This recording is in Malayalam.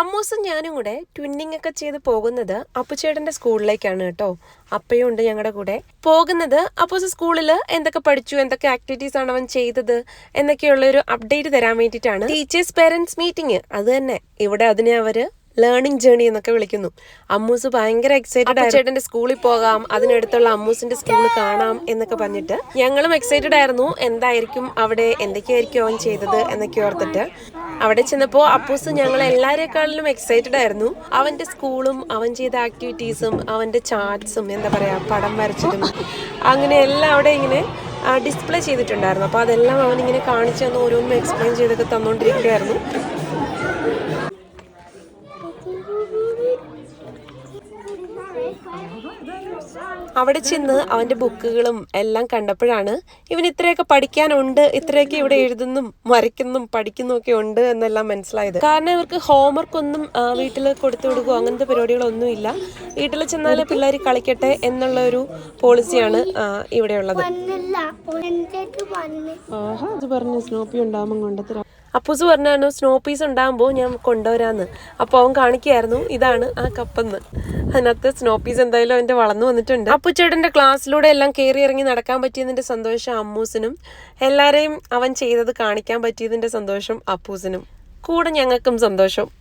അമ്മൂസും ഞാനും കൂടെ ട്വിന്നിങ് ഒക്കെ ചെയ്ത് പോകുന്നത് അപ്പുചേട്ടന്റെ സ്കൂളിലേക്കാണ് കേട്ടോ. അപ്പയും ഉണ്ട് ഞങ്ങളുടെ കൂടെ. പോകുന്നത് അപ്പൂസ് സ്കൂളിൽ എന്തൊക്കെ പഠിച്ചു എന്തൊക്കെ ആക്ടിവിറ്റീസ് ആണ് അവൻ ചെയ്തത് എന്നൊക്കെയുള്ള ഒരു അപ്ഡേറ്റ് തരാൻ വേണ്ടിയിട്ടാണ്. ടീച്ചേഴ്സ് പേരൻസ് മീറ്റിംഗ് അത് തന്നെ. ഇവിടെ അതിനെ അവർ ലേണിംഗ് ജേണി എന്നൊക്കെ വിളിക്കുന്നു. അമ്മൂസ് ഭയങ്കര എക്സൈറ്റഡ് ചേട്ടന്റെ സ്കൂളിൽ പോകാം അതിനടുത്തുള്ള അമ്മൂസിന്റെ സ്കൂൾ കാണാം എന്നൊക്കെ പറഞ്ഞിട്ട് ഞങ്ങളും എക്സൈറ്റഡ് ആയിരുന്നു. എന്തായിരിക്കും അവിടെ എന്തൊക്കെയായിരിക്കും അവൻ ചെയ്തത് എന്നൊക്കെ ഓർത്തിട്ട്. അവിടെ ചെന്നപ്പോൾ അപ്പൂസ് ഞങ്ങൾ എല്ലാവരെക്കാളിലും എക്സൈറ്റഡ് ആയിരുന്നു. അവന്റെ സ്കൂളും അവൻ ചെയ്ത ആക്ടിവിറ്റീസും അവന്റെ ചാർട്ട്സും എന്താ പറയാ പടം വരച്ചതും അങ്ങനെ എല്ലാം അവിടെ ഇങ്ങനെ ഡിസ്പ്ലേ ചെയ്തിട്ടുണ്ടായിരുന്നു. അപ്പോൾ അതെല്ലാം അവൻ ഇങ്ങനെ കാണിച്ചു തന്ന് ഓരോന്നും എക്സ്പ്ലെയിൻ ചെയ്തൊക്കെ തന്നുകൊണ്ടിരിക്കുകയായിരുന്നു അവിടെ ചെന്ന് അവന്റെ ബുക്കുകളും എല്ലാം കണ്ടപ്പോഴാണ് ഇവൻ ഇത്രയൊക്കെ പഠിക്കാനുണ്ട് ഇത്രയൊക്കെ ഇവിടെ എഴുതുന്നും വരയ്ക്കുന്നും പഠിക്കുന്നും ഒക്കെ ഉണ്ട് എന്നെല്ലാം മനസ്സിലായത്. കാരണം ഇവർക്ക് ഹോംവർക്ക് ഒന്നും വീട്ടിൽ കൊടുത്തു കൊടുക്കുക അങ്ങനത്തെ പരിപാടികളൊന്നും ഇല്ല. വീട്ടിൽ ചെന്നാൽ പിള്ളേർ കളിക്കട്ടെ എന്നുള്ള ഒരു പോളിസിയാണ് ഇവിടെ ഉള്ളത്. വന്നില്ല. എന്നിട്ട് വന്ന് ആഹാ അത് പറഞ്ഞു സ്നോപ്പി ഉണ്ടാകുമ്പോൾ കൊണ്ടുത്തരാം അപ്പൂസ് പറഞ്ഞാണ് സ്നോ പീസ് ഉണ്ടാകുമ്പോൾ ഞാൻ കൊണ്ടുവരാന്ന്. അപ്പോൾ അവൻ കാണിക്കുകയായിരുന്നു ഇതാണ് ആ കപ്പെന്ന്. അതിനകത്ത് സ്നോ പീസ് എന്തായാലും അവന്റെ വളർന്നു വന്നിട്ടുണ്ട്. അപ്പുച്ചേട്ടന്റെ ക്ലാസ്സിലൂടെ എല്ലാം കയറി ഇറങ്ങി നടക്കാൻ പറ്റിയതിന്റെ സന്തോഷം അമ്മൂസിനും. എല്ലാവരെയും അവൻ ചെയ്തത് കാണിക്കാൻ പറ്റിയതിന്റെ സന്തോഷം അപ്പൂസിനും. കൂടെ ഞങ്ങൾക്കും സന്തോഷം.